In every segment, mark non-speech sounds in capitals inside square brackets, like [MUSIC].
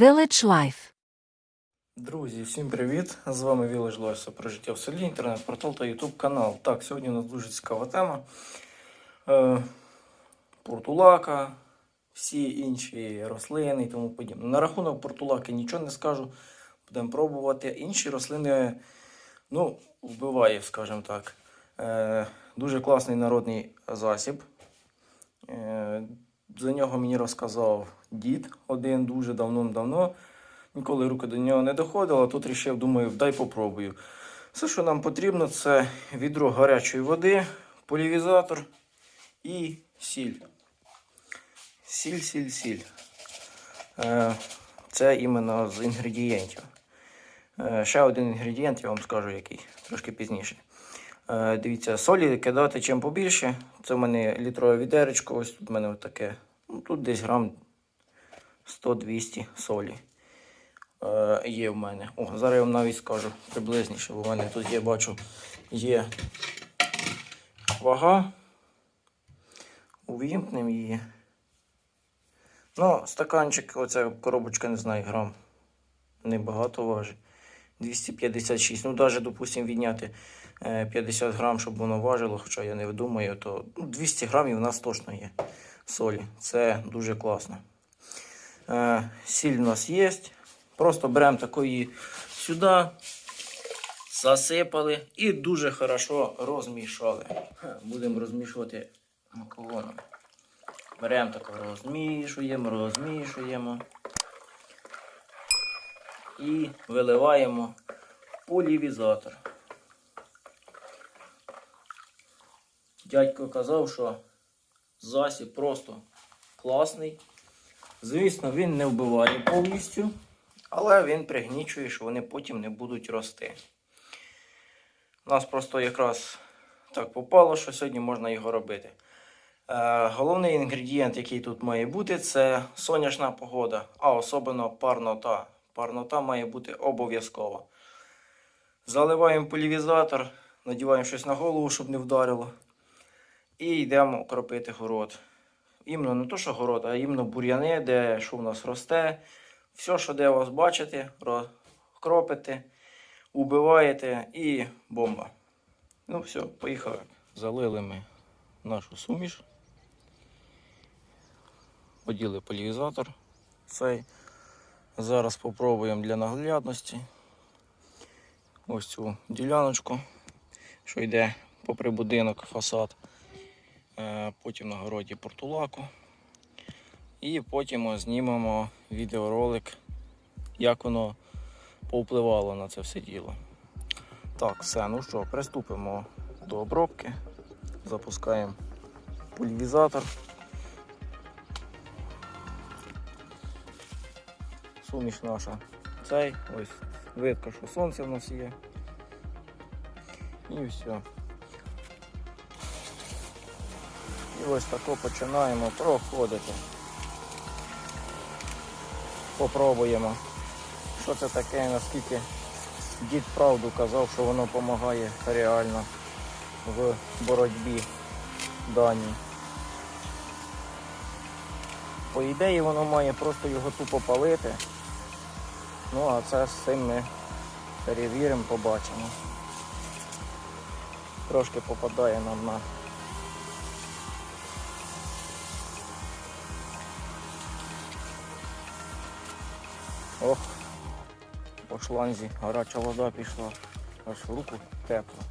Village Life. Друзі, всім привіт! З вами Village Life про життя в селі, інтернет-портал та YouTube канал. Так, сьогодні у нас дуже цікава тема. Е, портулака, всі інші рослини і тому подібне. На рахунок портулаки нічого не скажу. Будемо пробувати. Інші рослини, ну, вбиває, скажімо так. Е, дуже класний народний засіб. Е, за нього мені розказав дід один дуже давно-давно. Ніколи руки до нього не доходила, тут рішив, думаю, дай попробую. Все, що нам потрібно, це відро гарячої води, полівізатор і сіль. Сіль, сіль, сіль. Е, Це іменно з інгредієнтів. Е, Ще один інгредієнт, я вам скажу який, трошки пізніше. Е, Дивіться, солі кидати чим побільше. Це в мене літрове відеречко, ось тут в мене таке. Ну, тут десь грам 100-200 солі е, є в мене. О, зараз я вам навіть скажу приблизніше, бо в мене тут я бачу є вага. Увімкнемо її. Ну, стаканчик, оця коробочка, не знаю, грам. Небагато важить. 256. Ну, навіть, допустимо, відняти 50 грам, щоб воно важило, хоча я не думаю, то ну, 200 грамів у нас точно є солі. Це дуже класно. Е, Сіль у нас є. Просто беремо такої сюди, засипали і дуже хорошо розмішали. Будемо розмішувати макароном. Беремо так, розмішуємо, розмішуємо і виливаємо полівізатор. Дядько казав, що засіб просто класний. Звісно, він не вбиває повністю, але він пригнічує, що вони потім не будуть рости. У нас просто якраз так попало, що сьогодні можна його робити. Е, головний інгредієнт, який тут має бути, це сонячна погода, а особливо парнота. Парнота має бути обов'язково. Заливаємо полівізатор, надіваємо щось на голову, щоб не вдарило. І йдемо кропити город. Іменно не то, що город, а іменно бур'яни, де що в нас росте. Все, що де вас бачите, кропите, убиваєте і бомба. Ну все, поїхали. Залили ми нашу суміш. Поділи полівізатор цей. Зараз спробуємо для наглядності. Ось цю діляночку, що йде попри будинок, фасад. Е, Потім на городі портулаку. І потім знімемо відеоролик, як воно повпливало на це все діло. Так, все, ну що, приступимо до обробки. Запускаємо пульвізатор. Суміш наша цей, ось видко, що сонце в нас є. І все. Ось тако починаємо проходити. Попробуємо, що це таке, наскільки дід правду казав, що воно допомагає реально в боротьбі даній. По ідеї воно має просто його тупо палити. Ну а це з цим ми перевіримо, побачимо. Трошки попадає нам на Ох, по шланзі гаряча вода пішла, аж в руку тепло.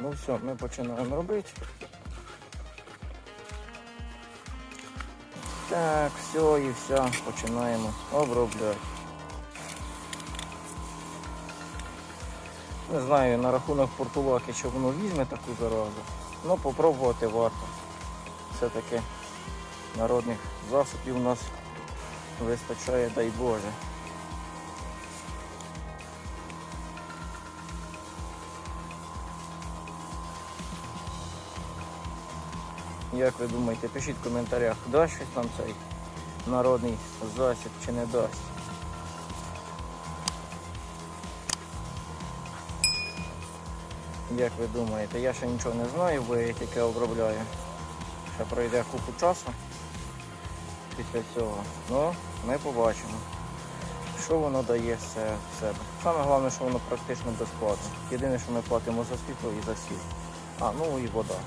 Ну все, ми починаємо робити. Так, все і все, починаємо обробляти. Не знаю на рахунок портулаки, чи воно візьме таку заразу. Ну попробувати варто. Все-таки народних засобів у нас вистачає, дай Боже. Як ви думаєте, пишіть в коментарях, дасть щось нам цей народний засіб чи не дасть. Як ви думаєте, я ще нічого не знаю, бо я тільки обробляю. Ще пройде купу часу. Після цього. Ну, ми побачимо, що воно дає все в себе. Саме головне, що воно практично безплатне. Єдине, що ми платимо за світло і за сіль. А, ну і вода.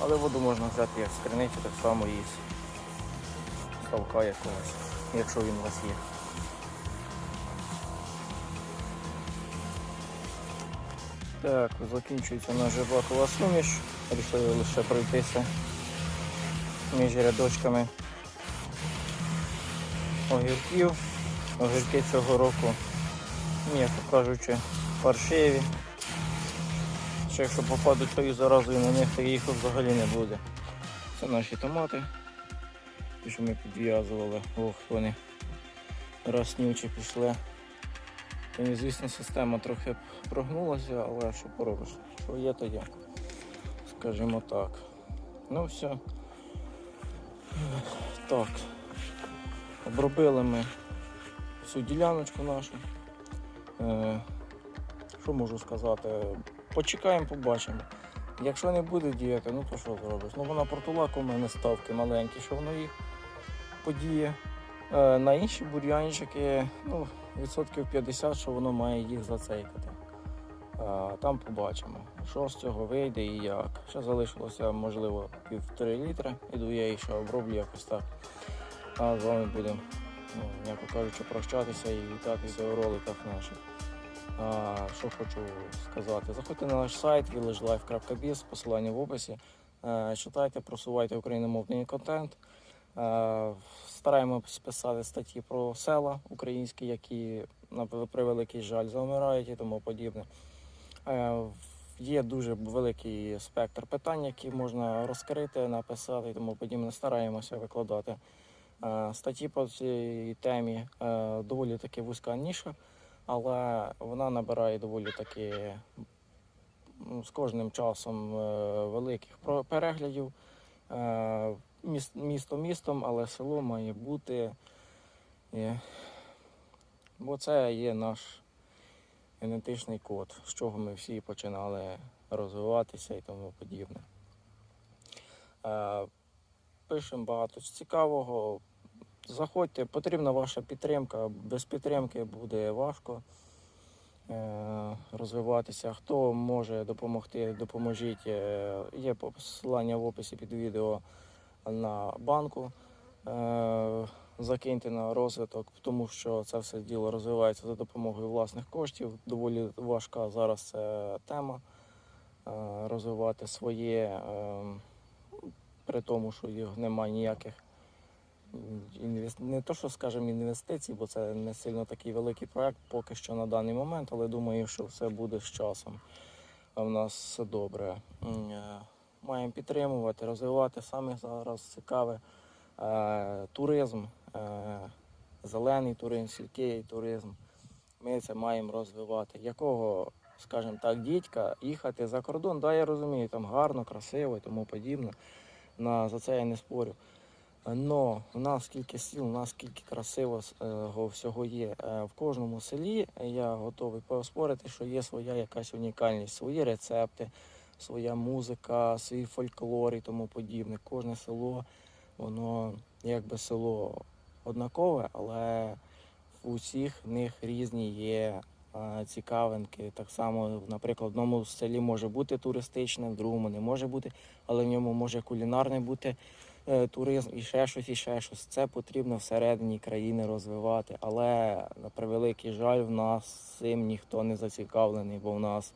Але воду можна взяти як з криниці, так само і з ставка якогось, якщо він у вас є. Так, закінчується наша бакова суміш. Рішили лише пройтися між рядочками огірків. Огірки цього року, м'яко кажучи, паршиві. Ще якщо попадуть тою заразою на них, то їх взагалі не буде. Це наші томати, ті, що ми підв'язували. Ох, вони роснючі пішли. І, звісно, система трохи прогнулася, але що поробиш? Що є, то є. Скажімо так. Ну все. Так. Обробили ми всю діляночку нашу. Е, що можу сказати? Почекаємо, побачимо. Якщо не буде діяти, ну то що зробиш? Ну вона портулак у мене ставки маленькі, що воно їх подіє. Е, на інші бур'янчики, ну, відсотків 50, що воно має їх зацейкати. Там побачимо, що з цього вийде і як. Ще залишилося, можливо, півтори літри. Іду я їх ще оброблю якось так. А з вами будемо, ну, м'яко кажучи, прощатися і вітатися у роликах наших. А, що хочу сказати, заходьте на наш сайт villagelife.biz, посилання в описі. Е, Читайте, просувайте україномовний контент. Е, Стараємося писати статті про села українські, які на превеликий жаль завмирають і тому подібне. Е, Є дуже великий спектр питань, які можна розкрити, написати і тому подібне. Стараємося викладати статті по цій темі. Е, Доволі таки вузька ніша, але вона набирає доволі таки з кожним часом е, великих переглядів. Е, Місто містом, але село має бути. Бо це є наш генетичний код, з чого ми всі починали розвиватися і тому подібне. Пишемо багато цікавого. Заходьте, потрібна ваша підтримка. Без підтримки буде важко е, розвиватися. Хто може допомогти, допоможіть. Е, Є посилання в описі під відео на банку. Е, Закиньте на розвиток, тому що це все діло розвивається за допомогою власних коштів. Доволі важка зараз тема розвивати своє, е, при тому, що немає ніяких не то, що скажімо, інвестицій, бо це не сильно такий великий проект поки що на даний момент, але думаю, що все буде з часом. А в нас все добре. Е, Маємо підтримувати, розвивати саме зараз цікаве е, туризм, е, зелений туризм, сільський туризм. Ми це маємо розвивати. Якого, скажімо так, дідька їхати за кордон, да, я розумію, там гарно, красиво і тому подібне. На, за це я не спорю. Но у нас скільки сіл, у нас скільки красивого всього є. Е, В кожному селі я готовий поспорити, що є своя якась унікальність, свої рецепти, своя музика, свій фольклор і тому подібне. Кожне село, воно якби село однакове, але в усіх них різні є е, цікавинки. Так само, наприклад, в одному селі може бути туристичне, в другому не може бути, але в ньому може кулінарне бути е, туризм і ще щось, і ще щось. Це потрібно всередині країни розвивати. Але на превеликий жаль, в нас цим ніхто не зацікавлений, бо в нас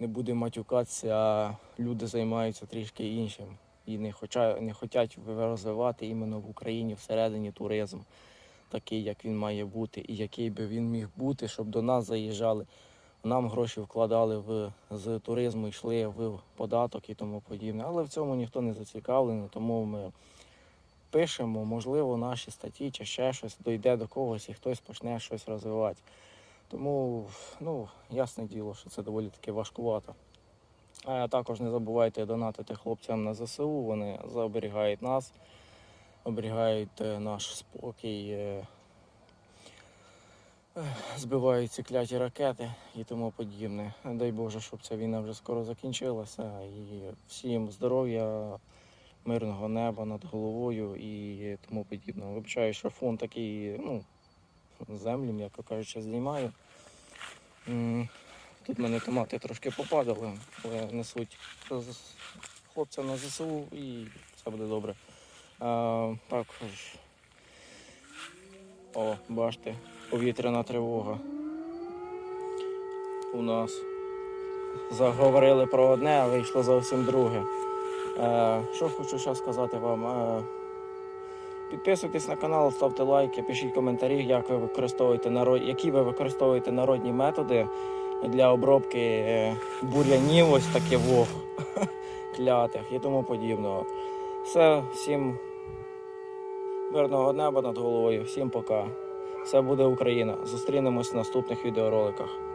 не буде матюкатися, люди займаються трішки іншим. І не хоча, не хочуть розвивати іменно в Україні всередині туризм, такий, як він має бути, і який би він міг бути, щоб до нас заїжджали. Нам гроші вкладали в, з туризму, йшли в податок і тому подібне. Але в цьому ніхто не зацікавлений, тому ми пишемо, можливо, наші статті чи ще щось дойде до когось і хтось почне щось розвивати. Тому, ну, ясне діло, що це доволі таки важкувато. А також не забувайте донатити хлопцям на ЗСУ, вони заоберігають нас, оберігають е, наш спокій, е, збивають ці кляті ракети і тому подібне. Дай Боже, щоб ця війна вже скоро закінчилася. І всім здоров'я, мирного неба над головою і тому подібне. Вибачаю, що фон такий, ну, землі, м'яко кажучи, знімаю. Тут в мене томати трошки попадали, але несуть хлопцям на ЗСУ і все буде добре. Також, о, бачите, повітряна тривога. У нас заговорили про одне, а вийшло зовсім друге. Е, що хочу зараз сказати вам. Е, підписуйтесь на канал, ставте лайки, пишіть коментарі, як ви використовуєте народ... які ви використовуєте народні методи для обробки е, бур'янів, ось таке вог [LAUGHS] клятих і тому подібного. Все, всім мирного неба над головою, всім пока. Все буде Україна. Зустрінемось в наступних відеороликах.